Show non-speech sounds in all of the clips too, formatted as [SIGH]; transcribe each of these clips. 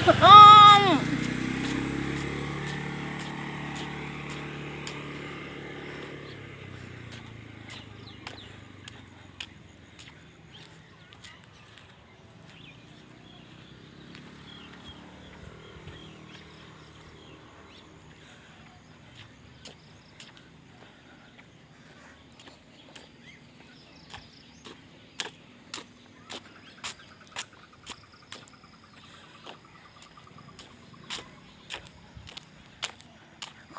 [LAUGHS] Oh!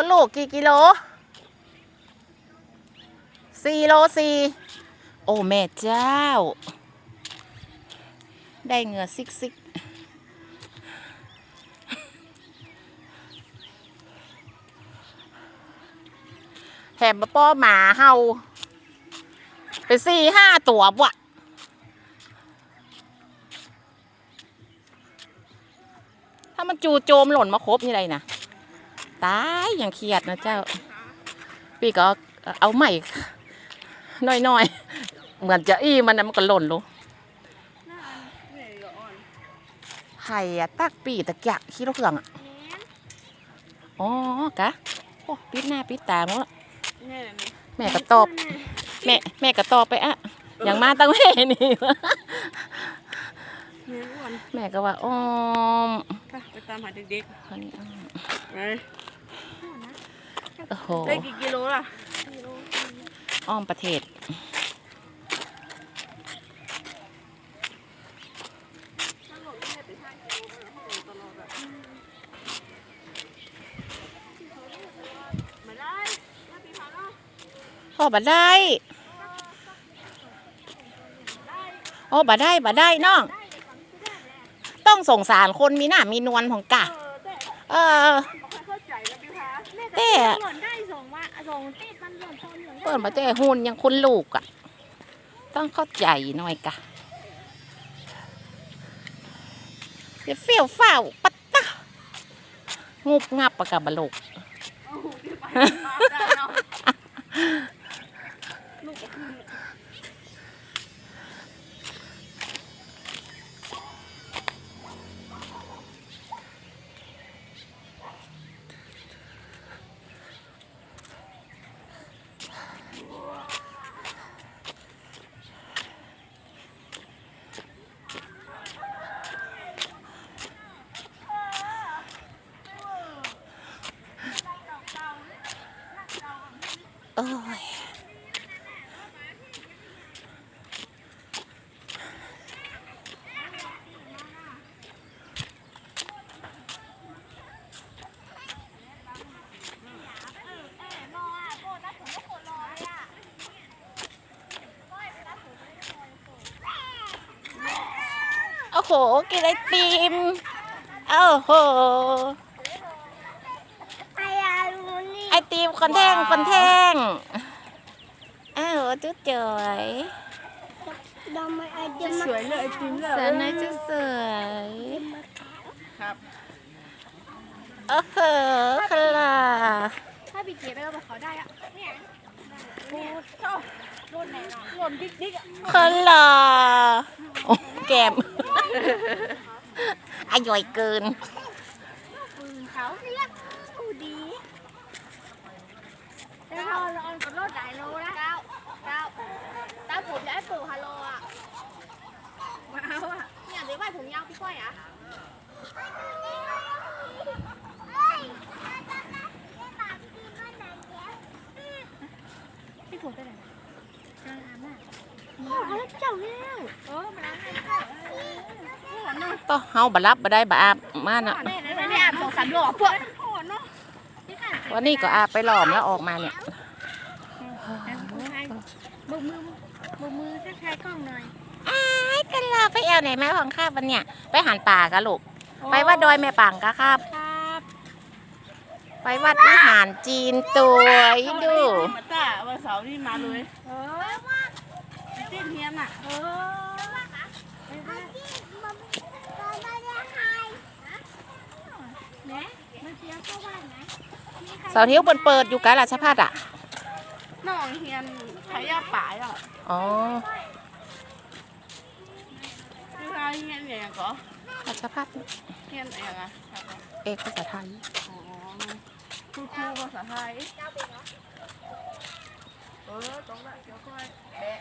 คนลูกกี่กิโลสี่โลสี่โอ้แม่เจ้า ได้เงือซิกซิกแถมป้อหมาเฮาไปสี่ห้าตัวบวะถ้ามันจูโจมหล่นมาครบนี่ไรนะ ตายอย่างเครียดนะเจ้า พี่ก็เอาใหม่น้อยๆ เหมือนจะอี้มันนะมันก็หล่นลงไข่อะตักปีตะแกะขี้รถเครื่องอะอ๋อกะโอ้ปิดหน้าปิดตาหมดละแม่ก็ตอบ แม่แม่ก็ตอบไปอะอย่างมาตั้งแม่นี่เนี่ยอ้วนแม่ก็ว่าอ้อมไปไปตามหาเด็กอันนี้อ้อมๆไป โอ้โหได้กี่กิโลล่ะอ้อมประเทศมาได้มาปีพาเนาะพ่อบ่ได้โอ้บ่ได้บ่ได้น้อง ต้องสงสารคนมีหน้ามีนวลของกะ เออแต่เออไม่เข้าใจนะพี่พาแต่ เปิดมาแต่หุ่นยังคุณลูกอะต้องเข้าใจหน่อยกะอย่าเฟี้ยวฟ้าวปัตตะงุบงับปะกับบลูกโอ้โหพี่ไปมาได้เนาะลูก โอ้ยโอ้โห กินไอติมโอ้โห ไอ้อารุ นี่ไอติมคนแท่งคนแท่งอ้าวจุ๊เจ๋ยดำไอเดียสวยเลยไอติมเลยสวยนะจุ๊สวยครับโอ้โหคลาถ้าพี่เก๋ไปเอาไปเขาได้อะเนี่ยโอ้ชอบโดนไหนเนาะหล่นดิ๊กดิ๊กอะคลาโอ้แก้มอร่อยเกิน ปืนเขาเนี่ยดูดี แล้วเราเราเอากับรถหลายโลนะเก้าเก้าตาผมจะให้ปู่ฮัลโหลอะมาเอาอะเนี่ยเดี๋ยวไปผมยาวพี่ก้อยอะพี่ผมไปไหนต่อาแล้วเจ้าเนี่ยเออมาแล้วต้องเฮาบรับบ่ได้บ่อาบมาน่ะแม่นะแม่อาบสองสามโลอะพวกโอ้เนาะวันนี้ก็อาบไปหลอมแล้วออกมาเนี่ย บกมือบุกมือทักทายกล้องหน่อยอ้ายกันลาไปแอวไหนแมาของข้าวันเนี่ย ไปหันป่ากะลูก ไปวัดดอยแม่ปังกะครับ ครับไปวัดวิหารจีนตัวอีดู มาต้าวันเสาร์นี่มาเลยเออเต้นเฮียนอะ เออแม่มาเที่ยวเข้าบ้านไหม เสาร์เที่ยวเปิดเปิดอยู่กะราชพัฒอะน้องเฮี ยนขายยาป่ายอะอ๋อพี่พาเฮียนอย่างก็ราชพัฒเรียนอะไรอะเอกภาษาไทยอ๋อคุณครูภาษาไทยเจ้าเป็นเนาะเออตรงนั้นเดี๋ยวค่อยแบะ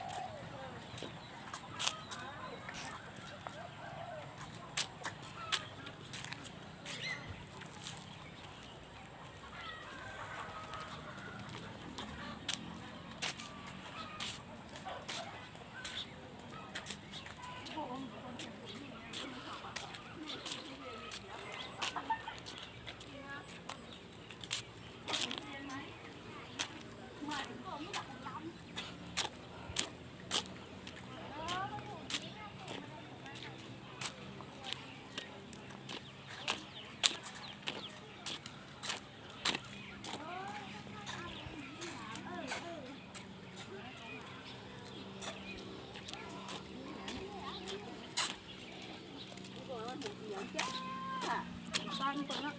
ตั้งตรงนั้น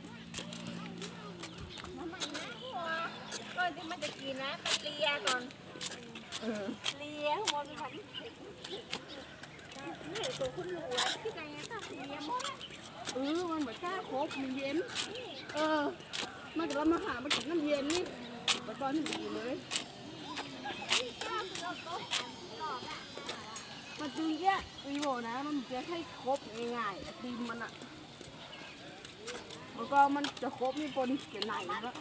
ก่อนที่มันจะกินนะไปเลียก่อนเลียหมดมันนี่ตัวคุณรู้แล้วที่ไหนต้องเลียหมดเออมันเหมือนกล้าครบมันเย็น เออมันจะมาหามันกินน้ำเย็นนี่แต่ตอนที่อยู่เลย มันจึงแยกวีโวนะ มันจะให้ครบง่ายๆตีมมันอะแล้วก็มันจะครบนี่ปนเกี่ยไหนแล้ว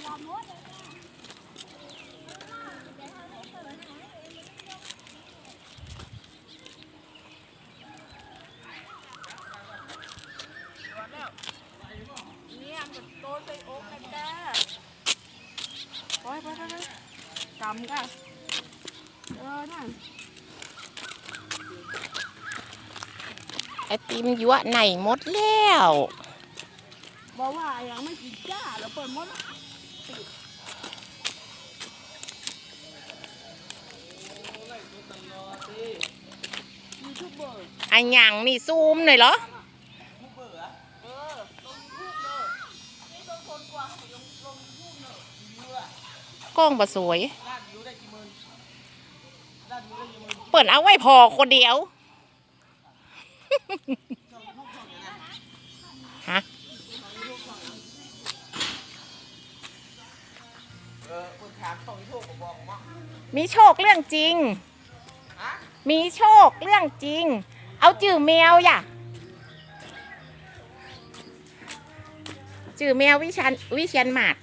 เนี่ยมันโตใส่อกกันจ้าไปไปไปไปกำกันเออนั่น ไอติมยั่วไหนหมดแล้วบอกว่ายังไม่กินจ้าแล้วเปิดหมดอร์ไอันยังนี่ซูมหน่อยเหรอออลงยูทูบเนอะนี่โดนคนกว่าเขาลงลงยูทูบเนอะยูอะกล้องบ่สวยาดยูได้กี่หมื่นลาดยูได้กี่หมื่นเปิดเอาไว้พอคนเดียว ฮะมีโชคเรื่องจริง มีโชคเรื่องจริง เอาจื่อแมวอย่ะจื่อแมววิชันวิเชียนหมาด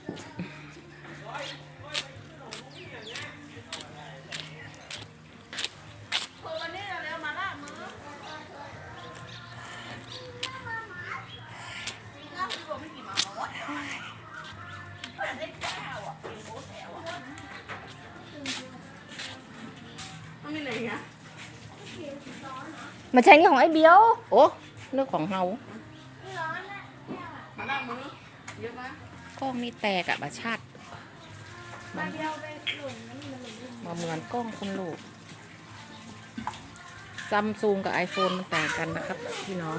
มาใช้นี่ของไอ้เบี้ยว โอ้เรื่องของเฮาก้องนี่แตกอะบาชาติมาเหมือนกล้องคนลูกซัมซุงกับไอโฟนมันตกกันนะครับ พี่น้อง